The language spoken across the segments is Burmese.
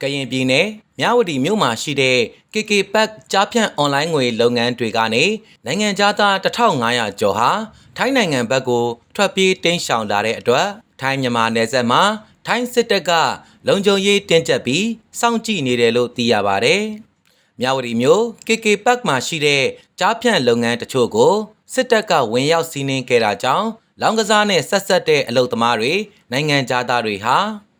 ကရင်ပြည်နယ်မြဝတီမြို့မှာရှိတဲ့ KK Pack ကြားဖြန့်အွန်လိုင်းငွေလုပ်ငန်းတွေကနေနိုင်ငံသား1500ကျော်ဟာထိုင်းနိုင်ငံဘက်ကိုထွက်ပြေးတိမ်းရှောင်လာတဲ့အတွက်ထိုင်းမြန်မာနယ်စပ်မှာထိုင်းစစ်တပ်ကလုံခြုံရေးတင်းကျပ်ပြီးစောင့်ကြည့်နေတယ်လို့သိရပါဗျ။မြဝတီမြို့ KK Park မှာရှိတဲ့ကြားဖြန့်လုပ်ငန်းတချို့ကိုစစ်တပ်ကဝင်ရောက်စီးနင်းခဲ့တာကြောင့်လောင်ကစားနဲ့ဆက်ဆက်တဲ့အလုပ်သမားတွေနိုင်ငံသားတွေဟာ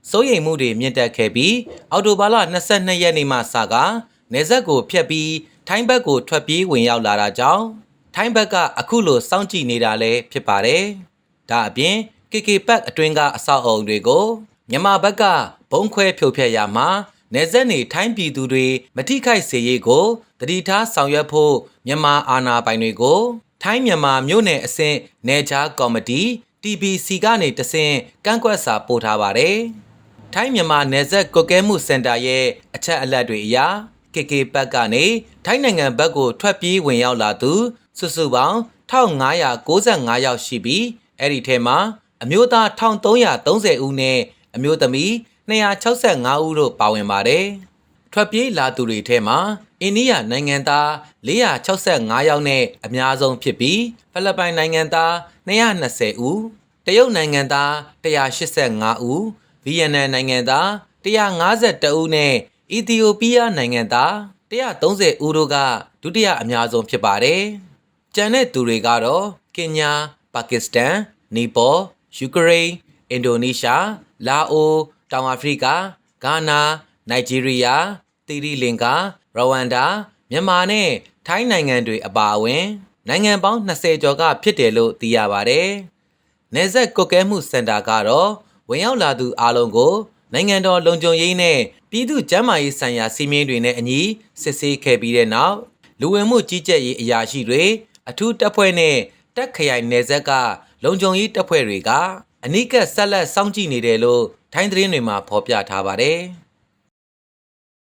စိုးရိမ်မှုတွေမြင့်တက်ခဲ့ပြီးအော်တိုဘာလ22ရက်နေ့မှစကားနေဆက်ကိုဖျက်ပြီးထိုင်းဘက်ကိုထွက်ပြေးဝင်ရောက်လာတာကြောင့်ထိုင်းဘက်ကအခုလိုစောင့်ကြည့်နေတာလည်းဖြစ်ပါတယ်။ဒါအပြင် KK Park အတွင်းကအဆောက်အအုံတွေကိုမြန်မာဘက်ကဘုံခွဲဖြိုဖျက်ရမှာနေဆက်နေထိုင်းပြည်သူတွေမထိခိုက်စေရေးကိုတတိထားဆောင်ရွက်ဖို့မြန်မာအာဏာပိုင်တွေကိုထိုင်းမြန်မာမြို့နယ်အဆင့်နယ်ခြားကော်မတီ TBC ကနေတဆင့်ကန့်ကွက်စာပို့ထားပါတယ်။ ထိုင်းမြန်မာနယ်စပ်ကွက်ကဲမှုစင်တာရဲ့အချက်အလက်တွေအရ KK ဘက်ကနေထိုင်းနိုင်ငံဘက်ကိုထွက်ပြေးဝင်ရောက်လာသူစုစုပေါင်း1595ယောက်ရှိပြီးအဲ့ဒီထဲမှာအမျိုးသား1330ဦးနဲ့အမျိုးသမီး265ဦးတို့ပါဝင်ပါတယ်။ထွက်ပြေးလာသူတွေထဲမှာအိန္ဒိယနိုင်ငံသား465ယောက်နဲ့အများဆုံးဖြစ်ပြီးဖိလစ်ပိုင်နိုင်ငံသား220ဦးတရုတ်နိုင်ငံသား185ဦး ဗီယက်နမ်နိုင်ငံသား152ဦးနဲ့အီသီယိုးပီးယားနိုင်ငံသား130ဦးတို့ကဒုတိယအများဆုံးဖြစ်ပါတယ်။ကျန်တဲ့သူတွေကတော့ကင်ညာ၊ပါကစ္စတန်၊နီပေါ၊ယူကရိန်း၊အင်ဒိုနီးရှား၊လာအို၊တောင်အာဖရိက၊ဂါနာ၊နိုင်ဂျီးရီးယား၊သီရိလင်္ကာ၊ရဝမ်ဒါ၊မြန်မာနဲ့ထိုင်းနိုင်ငံတွေအပါအဝင်နိုင်ငံပေါင်း20ကျော်ကဖြစ်တယ်လို့သိရပါတယ်။နေဆက်ကွက်ကဲမှုစင်တာကတော့ ဝင်ရောက်လာသူအလုံးကိုနိုင်ငံတော်လုံခြုံရေးနဲ့ပြည်သူ့ကျန်းမာရေးဆိုင်ရာစီမင်းတွေနဲ့အညီစစ်ဆေးခဲ့ပြီးတဲ့နောက်လူဝင်မှုကြီးကြပ်ရေးအရာရှိတွေအထူးတပ်ဖွဲ့နဲ့တပ်ခရိုင်နယ်ဆက်ကလုံခြုံရေးတပ်ဖွဲ့တွေကအနိကဆက်လက်စောင့်ကြည့်နေတယ်လို့ထိုင်းသတင်းတွေမှာဖော်ပြထားပါတယ်။